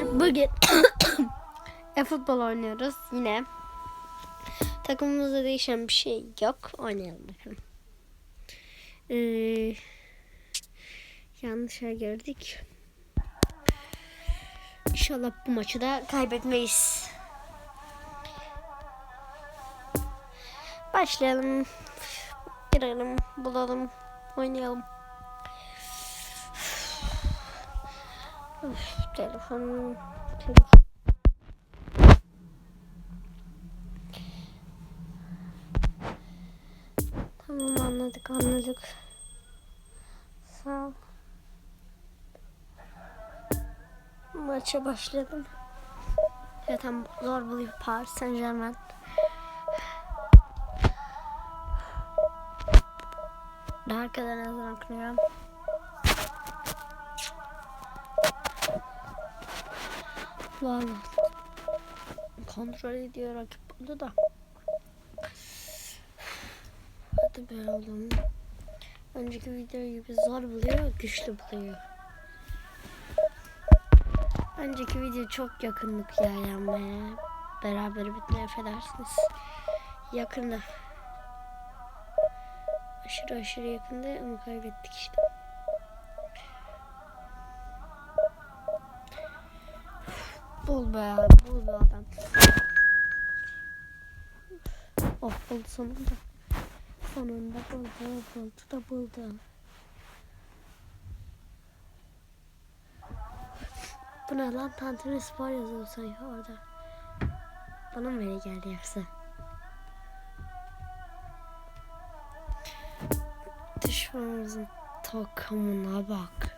Bugün e-futbol oynuyoruz yine. Takımımızda değişen bir şey yok. Oynayalım bakalım. Ee, yanlış yer gördük. İnşallah bu maçı da kaybetmeyiz. Başlayalım. Girelim, bulalım, oynayalım. Üf, telefon. Tamam anladık anladık. Sağ ol. Maça başladım. Zaten zor buluyor Paris Saint Germain. Arkadan ezan okunuyorum. Valla kontrol ediyor rakip burada da. Hadi be oğlum. Önceki video gibi zor buluyor, güçlü buluyor. Önceki video çok yakınlık ya. Beraber bitmeye affedersiniz. Yakında. Aşırı aşırı yakında ama kaybettik işte. Bul be, bul be adam. Oh buldu sonunda. Sonunda buldu, buldu da buldu. Bu ne lan? Tantuni Spor yazıyor sanki orada. Bana mı öyle geldi yoksa? Düşmanımızın takımına bak.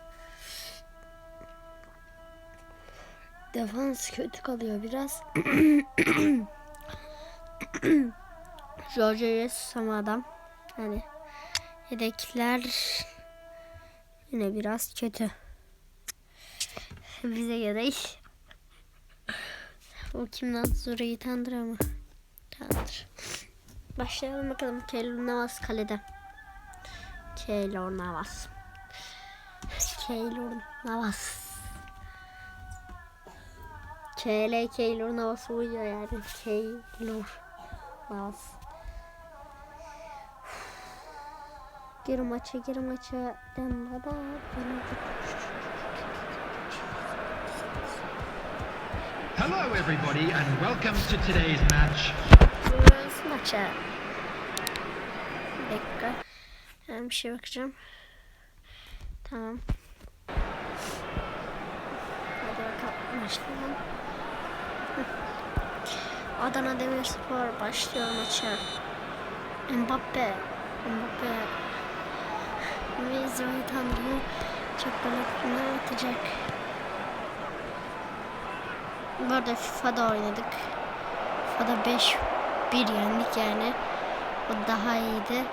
Defans kötü kalıyor biraz. Jorge Jesus ama adam. Hani yedekler yine biraz kötü. Bize göre iş. O kim lan? Zura'yı tandır ama. Tandır. Başlayalım bakalım. Keylor Navas kalede. Keylor Navas. Keylor Navas. KL Keylor Navas uyuyor yani. Keylor Navas. Gir maça gir maça. Den baba. Den Hello, everybody, and welcome to today's match. Burası maça. Bir dakika. Ben bir şey bakacağım. Tamam. Hadi bakalım başlayalım. Adana Demirspor başlıyor maça. Mbappe. Mbappe. Ve Hanım'ı çok gol atacak. Bu arada FIFA'da oynadık. FIFA'da 5 1 yendik yani. O daha iyiydi.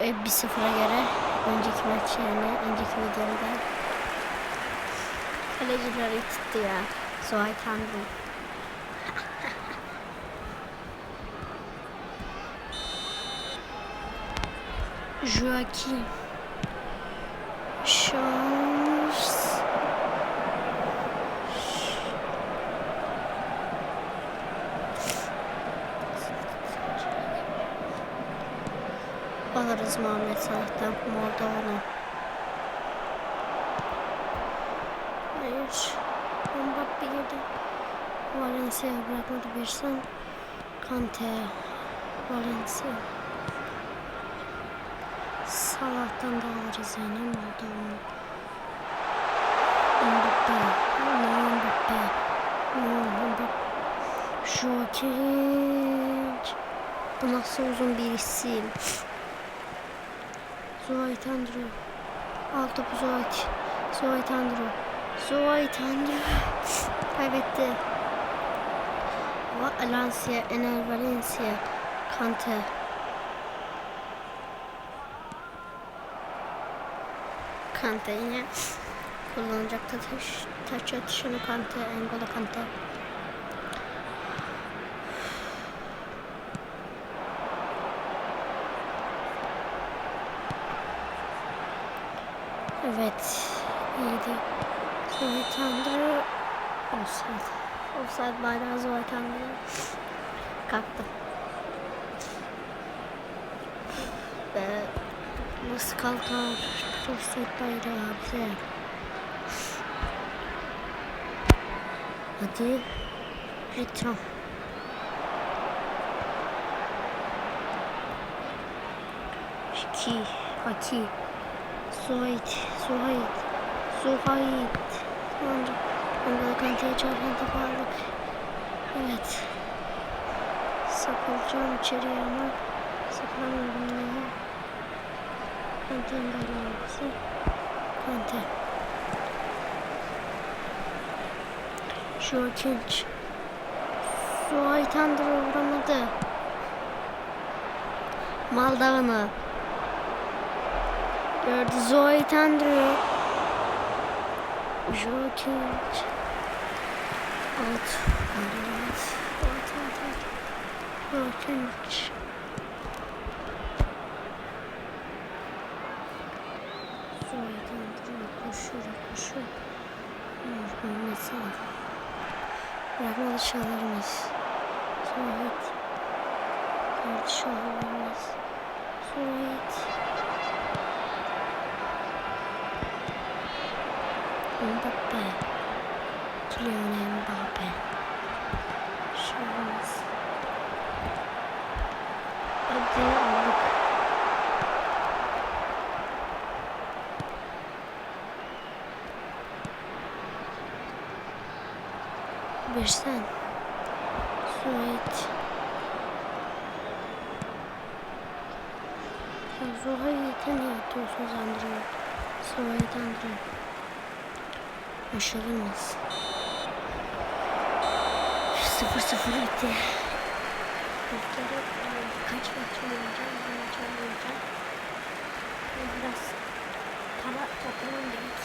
E, 1-0'a göre önceki maç yani önceki videoda. Kalecileri tuttu ya. Zuhal Tanrı. Joaquim. Şans. Alırız Muhammed Salah'tan Moldova'na. Hayır. Mbappe girdi. Valencia bırakmadı bir sen. Kante. Valencia. Salah'tan da alırız yani Moldova'na. Mbappe. Mbappe. Mbappe. Jokic. Bu nasıl uzun bir isim. Zuhayt Andrew. Al topu Zuhayt. Zuhayt Andrew. Zuhayt Andrew. Kaybetti. Valencia, Ener Valencia. Kante. Kante yine kullanacak taş, taç atışını Kante, Engolo Kante. Evet. İyiydi. Sonra Tanrı Offside. Offside bayrağı Zoykan Kalktım. Ve nasıl kalkar? Offside bayrağı bize. Hadi. Reklam. Şiki. Haki. Suhayd. Suhayd. Suhayd. Sonra Anadolu Kantı'ya çarpan toparlık. Evet. Sakılacağım içeriye ama sakılamıyorum ya. Kante'nin galiba Kante. Şu Akinç. Suhayd Andro vuramadı. Maldavana. Gördü Zoe Tandro. Jokic. Alt. Alt. Alt. Alt. Alt. Jokic. Zoe Tandro koşuyor. Koşuyor. Mesela. Bırakmalı çalarımız. Zoe. Kardeşlerimiz. Zoe. Mbappe. Kylian Mbappe. Şans. Hadi aldık. Birsen. Suet. Ya Zoha'yı niye atıyorsun Zandro'yu? Zoha'yı Zandro'yu. Başarılmaz. 0-0 bitti. Kaç maç oynayacağım, oynayacağım. E, Biraz para toplamam gerek.